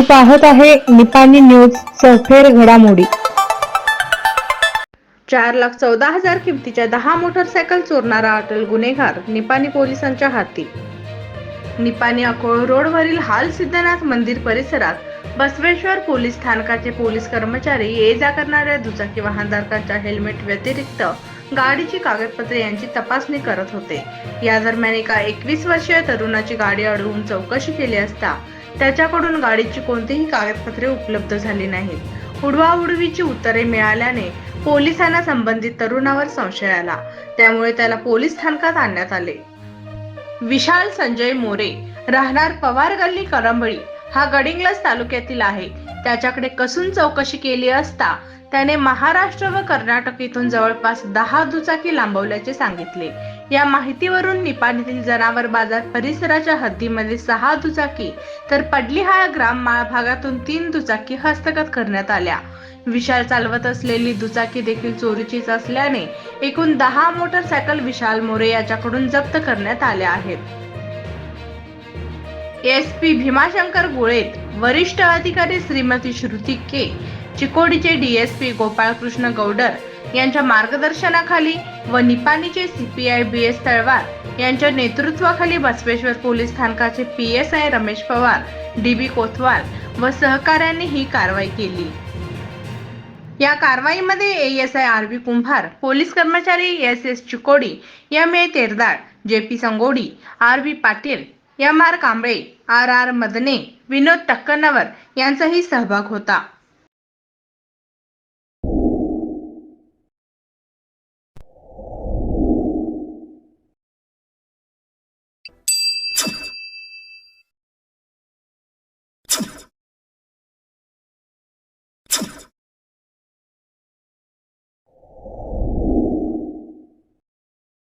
पाहत आहे निपाणी न्यूज सफेर घडामोडी. चार लाख चौदा हजार किमतीच्या दहा मोटरसायकल चोरणारा अटल गुन्हेगार निपाणी पोलिसांच्या हाती. निपाणी अकोळ रोडवरील हाल सिद्धनाथ मंदिर परिसरात बसवेश्वर पोलीस स्थानकाचे पोलीस कर्मचारी ये जा करणाऱ्या दुचाकी वाहनधारकांच्या हेल्मेट व्यतिरिक्त गाडीची कागदपत्रे यांची तपासणी करत होते. या दरम्यान एका एकवीस वर्षीय तरुणाची गाडी अडवून चौकशी केली असता त्याच्याकडून गाडीची कोणतीही कागदपत्रे उपलब्ध झाली नाहीत. उडवाउडवीची उत्तरे मिळाल्याने पोलिसांना संबंधित तरुणावर संशय आला. त्यामुळे त्याला पोलीस स्थानकात आणण्यात आले. विशाल संजय मोरे राहणार पवार गल्ली करंबळी हा गडिंग्लज तालुक्यातील आहे. त्याच्याकडे कसून चौकशी केली असता त्याने महाराष्ट्र व कर्नाटक इथून जवळपास दहा दुचाकी लांबवल्याचे सांगितले. या माहितीवरून निपाणीतील जनावर बाजार परिसराच्या हद्दीमध्ये सहा दुचाकी तर पडलीहाळ ग्राम माळ भागातून तीन दुचाकी हस्तगत करण्यात आल्या. विशाल चालवत असलेली दुचाकी देखील चोरीचीच असल्याने एकूण दहा मोटरसायकल विशाल मोरे याच्याकडून जप्त करण्यात आल्या आहेत. एस पी भीमाशंकर गुळेत वरिष्ठ अधिकारी श्रीमती श्रुती के चिकोडीचे डीएसपी गोपाळकृष्ण गौडर यांच्या मार्गदर्शनाखाली व निपाणीचे सीपीआय बी एस तळवार यांच्या नेतृत्वाखाली बसवेश्वर पोलीस स्थानकाचे P S I Ramesh Pawar D B Kotwal व सहकाऱ्यांनी ही कारवाई केली. या कारवाईमध्ये A S I R B Kumbhar police कर्मचारी S S Chikodi M A Terdal J P Sangodi R B Patil M R Kamble R R Madane Vinod Takkanvar यांचाही सहभाग होता.